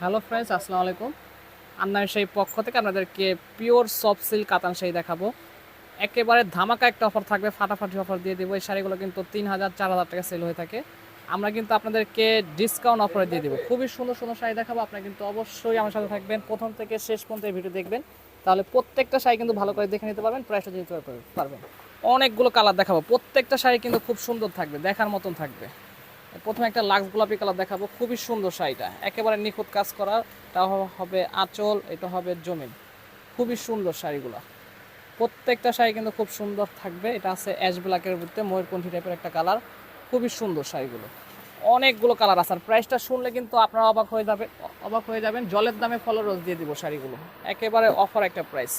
Hello friends আসসালামু আলাইকুম। আন্নার সেই পক্ষ থেকে আপনাদেরকে পিওর সফট সিল্ক কাতান শাড়ি দেখাবো। একেবারে ধামাকা একটা অফার থাকবে, ফাটাফাটি অফার দিয়ে দেবো। এই শাড়িগুলো কিন্তু তিন হাজার, চার হাজার টাকা সেল হয়ে থাকে। আমরা কিন্তু আপনাদেরকে ডিসকাউন্ট অফারে দিয়ে দেবো। খুবই সুন্দর সুন্দর শাড়ি দেখাবো। আপনারা কিন্তু অবশ্যই আমার সাথে থাকবেন। প্রথম থেকে শেষ পর্যন্ত এই ভিডিও দেখবেন। তাহলে প্রত্যেকটা শাড়ি কিন্তু ভালো করে দেখে নিতে পারবেন প্রাইসটা দিতে পারবেন। অনেকগুলো কালার দেখাবো। প্রত্যেকটা শাড়ি কিন্তু খুব সুন্দর থাকবে, দেখার মতন থাকবে। প্রথমে একটা লাক্স গোলাপি কালার দেখাবো। খুবই সুন্দর শাড়িটা। একেবারে নিখুঁত কাজ করা। তা হবে আঁচল, এটা হবে জমিন। খুবই সুন্দর শাড়িগুলো। প্রত্যেকটা শাড়ি কিন্তু খুব সুন্দর থাকবে। এটা আছে অ্যাশ ব্ল্যাকের ভিতরে ময়ূরকণ্ঠী টাইপের একটা কালার। খুবই সুন্দর শাড়িগুলো। অনেকগুলো কালার আছে। আর প্রাইসটা শুনলে কিন্তু আপনারা অবাক হয়ে যাবে অবাক হয়ে যাবেন। জলের দামে ফলো রোজ দিয়ে দিব শাড়িগুলো। একেবারে অফার একটা প্রাইস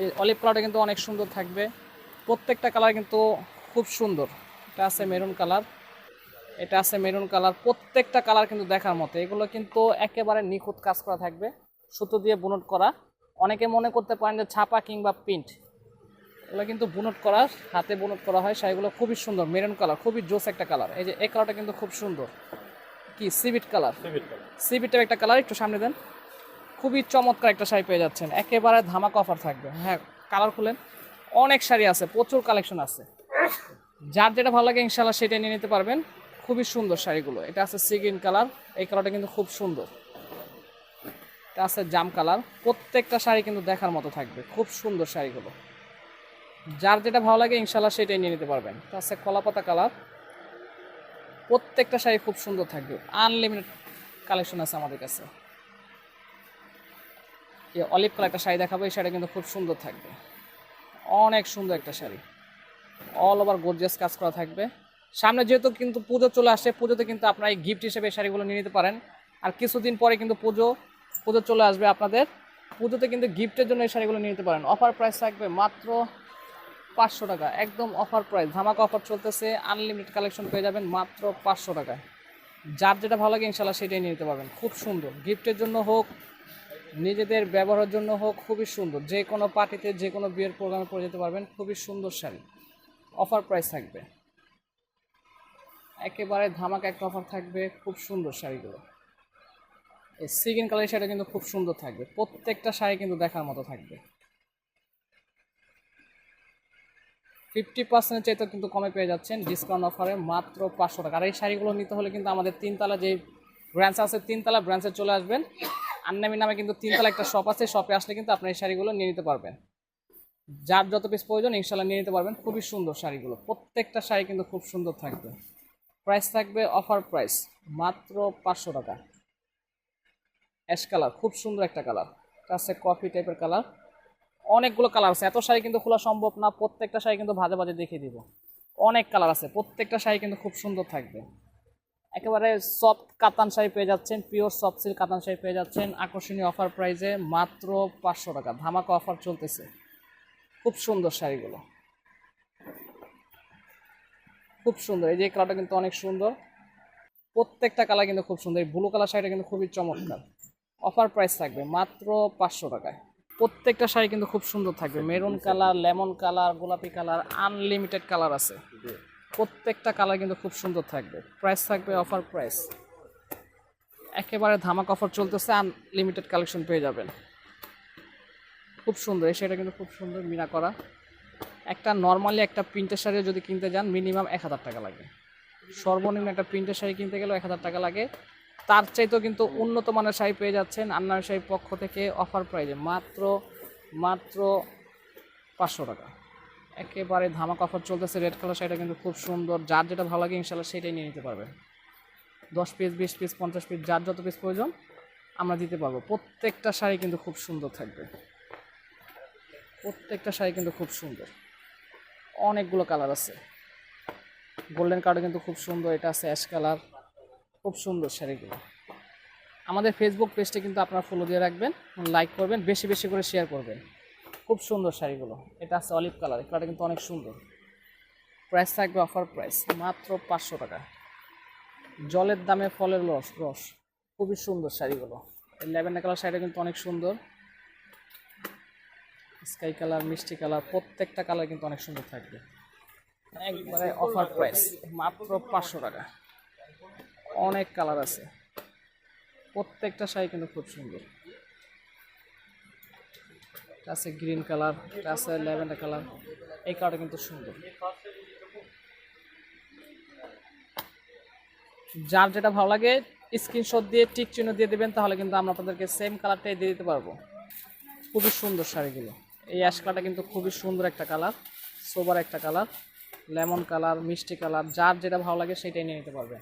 এই অলিভ কালারটা কিন্তু অনেক সুন্দর থাকবে। প্রত্যেকটা কালার কিন্তু খুব সুন্দর। এটা আছে মেরুন কালার এটা আছে মেরুন কালার। প্রত্যেকটা কালার কিন্তু দেখার মতো। এগুলো কিন্তু একেবারে নিখুঁত কাজ করা থাকবে। সুতো দিয়ে বুনট করা। অনেকে মনে করতে পারেন যে ছাপা কিংবা প্রিন্ট। এগুলো কিন্তু বুনট করা হাতে বুনট করা হয়। সেগুলো খুবই সুন্দর। মেরুন কালার খুবই জোস একটা কালার। এই যে এই কালারটা কিন্তু খুব সুন্দর। কি? সিবিট কালার। সিবিটের একটা কালার একটু সামনে দেন। খুবই চমৎকার একটা শাড়ি পেয়ে যাচ্ছেন। একেবারে ধামাকা অফার থাকবে। হ্যাঁ কালার খুলেন। অনেক শাড়ি আছে প্রচুর কালেকশন আছে। যার যেটা ভালো লাগে ইনশাল্লাহ সেটা নিয়ে নিতে পারবেন। খুবই সুন্দর শাড়িগুলো। এটা আছে সিগিন কালার এই কালারটা কিন্তু খুব সুন্দর। এটা আছে জাম কালার প্রত্যেকটা শাড়ি কিন্তু দেখার মতো থাকবে, খুব সুন্দর শাড়িগুলো। যার যেটা ভালো লাগে ইনশাল্লাহ সেটাই নিয়ে নিতে পারবেন। এটা আছে কলাপাতা কালার প্রত্যেকটা শাড়ি খুব সুন্দর থাকবে। আনলিমিটেড কালেকশন আছে আমাদের কাছে। এই অলিভ কালার একটা শাড়ি দেখাবো, এই শাড়ি কিন্তু খুব সুন্দর থাকবে। অনেক সুন্দর একটা শাড়ি। অল ওভার গোর্জিয়াস কাজ করা থাকবে। সামনে যেহেতু কিন্তু পুজো চলে আসে, পুজোতে কিন্তু আপনারা এই গিফট হিসেবে শাড়িগুলো নিয়ে নিতে পারেন। আর কিছুদিন পরে কিন্তু পুজো পুজো চলে আসবে আপনাদের। পুজোতে কিন্তু গিফটের জন্য এই শাড়িগুলো নিয়ে নিতে পারেন। অফার প্রাইস থাকবে মাত্র পাঁচশো টাকা। একদম অফার প্রাইস ধামাকা অফার চলতেছে আনলিমিটেড কালেকশন পেয়ে যাবেন মাত্র পাঁচশো টাকায়। যার যেটা ভালো লাগে ইনশাল্লাহ সেটাই নিয়ে নিতে পারবেন। খুব সুন্দর। গিফটের জন্য হোক, নিজেদের ব্যবহারের জন্য হোক, খুবই সুন্দর। যে কোনো পার্টিতে যে কোনো বিয়ের প্রোগ্রামে পরে যেতে পারবেন। খুবই সুন্দর শাড়ি। অফার প্রাইস থাকবে। একেবারে ধামাক একটা অফার থাকবে, খুব সুন্দর শাড়িগুলো। এই সিগিন কালারের শাড়িটা কিন্তু খুব সুন্দর থাকবে, প্রত্যেকটা শাড়ি কিন্তু দেখার মতো থাকবে। ফিফটি পার্সেন্টের চাইতে কিন্তু কমে পেয়ে যাচ্ছেন ডিসকাউন্ট অফারে মাত্র পাঁচশো টাকা। আর এই শাড়িগুলো নিতে হলে কিন্তু আমাদের তিনতলা যে ব্রাঞ্চ আছে, তিনতলা ব্রাঞ্চে চলে আসবেন। আন্নামি নামে কিন্তু তিনতলা একটা শপ আছে শপে আসলে কিন্তু আপনি এই শাড়িগুলো নিয়ে নিতে পারবেন। যার যত পিস প্রয়োজন ইনশাল্লাহ নিয়ে নিতে পারবেন। খুবই সুন্দর শাড়িগুলো, প্রত্যেকটা শাড়ি কিন্তু খুব সুন্দর থাকবে। প্রাইস থাকবে অফার প্রাইস মাত্র পাঁচশো টাকা। অ্যাশ কালার খুব সুন্দর একটা কালার আছে কফি টাইপের কালার অনেকগুলো কালার আছে। এত শাড়ি কিন্তু খোলা সম্ভব না। প্রত্যেকটা শাড়ি কিন্তু ভাজে ভাজে দেখিয়ে দিব। অনেক কালার আছে। প্রত্যেকটা শাড়ি কিন্তু খুব সুন্দর থাকবে। একেবারে সফট কাতান শাড়ি পেয়ে যাচ্ছেন। পিওর সফট সিল্ক কাতান শাড়ি পেয়ে যাচ্ছেন। আকর্ষণীয় অফার প্রাইসে মাত্র পাঁচশো টাকা। ধামাকা অফার চলতেছে। খুব সুন্দর শাড়িগুলো। খুব সুন্দর। এই যে কালারটা কিন্তু অনেক সুন্দর। প্রত্যেকটা কালার কিন্তু খুব সুন্দর। এই ব্লু কালার শাড়িটা কিন্তু খুবই চমৎকার। অফার প্রাইস থাকবে মাত্র পাঁচশো টাকায়। প্রত্যেকটা শাড়ি কিন্তু খুব সুন্দর থাকবে। মেরুন কালার লেমন কালার গোলাপি কালার আনলিমিটেড কালার আছে। প্রত্যেকটা কালার কিন্তু খুব সুন্দর থাকবে। প্রাইস থাকবে অফার প্রাইস একেবারে ধামাক অফার চলতেছে আনলিমিটেড কালেকশন পেয়ে যাবেন। খুব সুন্দর। এই শাড়িটা কিন্তু খুব সুন্দর, মিনা করা। একটা নর্মালি একটা প্রিন্টের শাড়ি যদি কিনতে যান মিনিমাম এক হাজার টাকা লাগে। সর্বনিম্ন একটা প্রিন্টের শাড়ি কিনতে গেলেও এক হাজার টাকা লাগে। তার চাইতেও কিন্তু উন্নত মানের শাড়ি পেয়ে যাচ্ছেন আন্নার শাড়ির পক্ষ থেকে অফার প্রাইজে মাত্র মাত্র পাঁচশো টাকা। একেবারে ধামাক অফার চলতেছে রেড কালার শাড়িটা কিন্তু খুব সুন্দর। যার যেটা ভালো লাগে ইনশাল্লাহ সেটাই নিয়ে নিতে পারবেন দশ পিস বিশ পিস পঞ্চাশ পিস যার যত পিস প্রয়োজন, আমরা দিতে পারব। প্রত্যেকটা শাড়ি কিন্তু খুব সুন্দর থাকবে। প্রত্যেকটা শাড়ি কিন্তু খুব সুন্দর। অনেকগুলো কালার আছে। গোল্ডেন কালারও কিন্তু খুব সুন্দর, এটা আছে অ্যাশ কালার খুব সুন্দর শাড়িগুলো। আমাদের ফেসবুক পেজটা কিন্তু আপনারা ফলো দিয়ে রাখবেন লাইক করবেন, বেশি বেশি করে শেয়ার করবেন। খুব সুন্দর শাড়িগুলো, এটা আছে অলিভ কালার কালারটা কিন্তু অনেক সুন্দর। প্রাইস থাকবে অফার প্রাইস মাত্র পাঁচশো টাকা। জলের দামে ফলের রস রস, খুবই সুন্দর শাড়িগুলো। এই ল্যাভেন্ডার কালার শাড়িটা কিন্তু অনেক সুন্দর। স্কাই কালার মিষ্টি কালার প্রত্যেকটা কালার কিন্তু অনেক সুন্দর থাকবে। একবারে অফার প্রাইস মাত্র পাঁচশো টাকা। অনেক কালার আছে। প্রত্যেকটা শাড়ি কিন্তু খুব সুন্দর। এটা আছে গ্রিন কালার এটা আছে ল্যাভেন্ডার কালার। এই কালারটা কিন্তু সুন্দর। যার যেটা ভালো লাগে স্ক্রিনশট দিয়ে টিক চিহ্ন দিয়ে দেবেন তাহলে কিন্তু আমরা আপনাদেরকে সেম কালারটাই দিয়ে দিতে পারব। খুবই সুন্দর শাড়িগুলো। এই কালারটা কিন্তু খুবই সুন্দর একটা কালার, সোবার একটা কালার, লেমন কালার, মিষ্টি কালার, যার যেটা ভালো লাগে সেটাই নিয়ে নিতে পারবেন।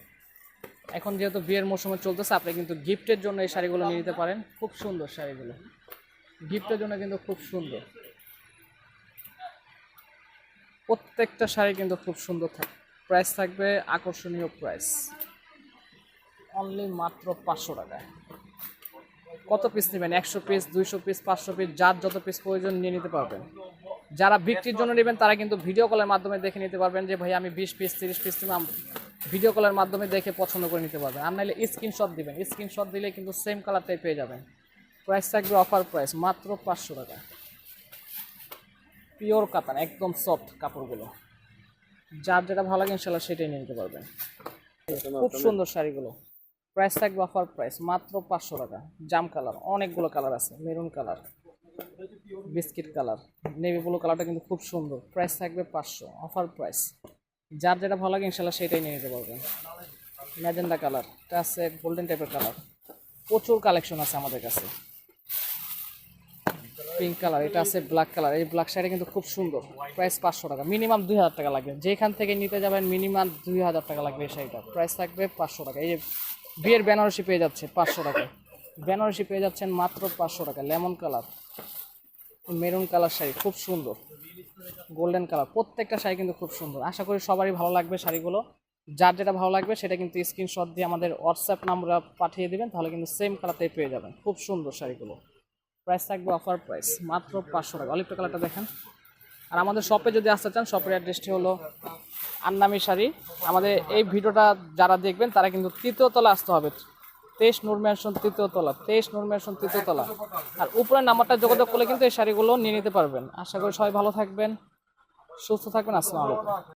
এখন যেহেতু বিয়ের মৌসুমে চলতেছে, আপনি কিন্তু গিফটের জন্য এই শাড়িগুলো নিয়ে নিতে পারেন। খুব সুন্দর শাড়িগুলো। গিফটের জন্য কিন্তু খুব সুন্দর। প্রত্যেকটা শাড়ি কিন্তু খুব সুন্দর থাকে প্রাইস থাকবে আকর্ষণীয় প্রাইস অনলি মাত্র পাঁচশো টাকায়। কত পিস নেবেন? একশো পিস দুইশো পিস পাঁচশো পিস যার যত পিস প্রয়োজন নিয়ে নিতে পারবেন। যারা বিক্রির জন্য নেবেন তারা কিন্তু ভিডিও কলের মাধ্যমে দেখে নিতে পারবেন যে ভাই আমি বিশ পিস তিরিশ পিস নিলাম। ভিডিও কলের মাধ্যমে দেখে পছন্দ করে নিতে পারবেন। আর নাহলে স্ক্রিনশট দিবেন। স্ক্রিনশট দিলে কিন্তু সেম কালারটাই পেয়ে যাবেন। প্রাইস থাকবে অফার প্রাইস মাত্র পাঁচশো টাকা। পিওর কাতান একদম সফট কাপড়গুলো। যার যেটা ভালো লাগে ইনশাল্লাহ সেটাই নিয়ে নিতে পারবেন। খুব সুন্দর শাড়িগুলো। প্রাইস থাকবে অফার প্রাইস মাত্র পাঁচশো টাকা। জাম কালার অনেকগুলো কালার আছে maroon colour biscuit colour navy blue কালারটা কিন্তু খুব সুন্দর। প্রাইস থাকবে পাঁচশো অফার প্রাইস যার যেটা ভালো লাগে ইনশাল্লাহ সেটাই নিয়ে নিতে পারবেন। ম্যাজেন্ডা কালার এটা আছে গোল্ডেন টাইপের কালার প্রচুর কালেকশন আছে আমাদের কাছে। পিঙ্ক কালার এটা আছে ব্ল্যাক কালার এই ব্ল্যাক শাড়ি কিন্তু খুব সুন্দর। প্রাইস পাঁচশো টাকা মিনিমাম দুই হাজার টাকা লাগবে। যেখান থেকে নিতে যাবেন মিনিমাম দুই হাজার টাকা লাগবে এই শাড়িটা প্রাইস থাকবে পাঁচশো টাকা। এই বিয়ের বেনারসি পেয়ে যাচ্ছে পাঁচশো টাকা বেনারসি পেয়ে যাচ্ছেন মাত্র পাঁচশো টাকা lemon colour. Maroon colour sari, খুব সুন্দর। Golden colour. প্রত্যেকটা শাড়ি কিন্তু খুব সুন্দর। আশা করি সবারই ভালো লাগবে শাড়িগুলো। যার যেটা ভালো লাগবে সেটা কিন্তু স্ক্রিনশট দিয়ে আমাদের হোয়াটসঅ্যাপ নাম্বার পাঠিয়ে দেবেন, তাহলে কিন্তু সেম কালারটাই পেয়ে যাবেন। খুব সুন্দর শাড়িগুলো। প্রাইস থাকবে অফার প্রাইস মাত্র পাঁচশো টাকা। অলিপ্ট কালারটা দেখেন। আর আমাদের শপে যদি আসতে চান শপের অ্যাড্রেসটি হলো আন্নামি শাড়ি। আমাদের এই ভিডিওটা যারা দেখবেন, তারা কিন্তু তৃতীয় তলা আসতে হবে। তেইশ নূর তৃতীয় তলা, তেইশ নূর তৃতীয় তলা। আর উপরের নাম্বারটা যোগাযোগ করলে কিন্তু এই শাড়িগুলো নিয়ে নিতে পারবেন। আশা করি সবাই ভালো থাকবেন, সুস্থ থাকবেন, আসসালামু আলাইকুম।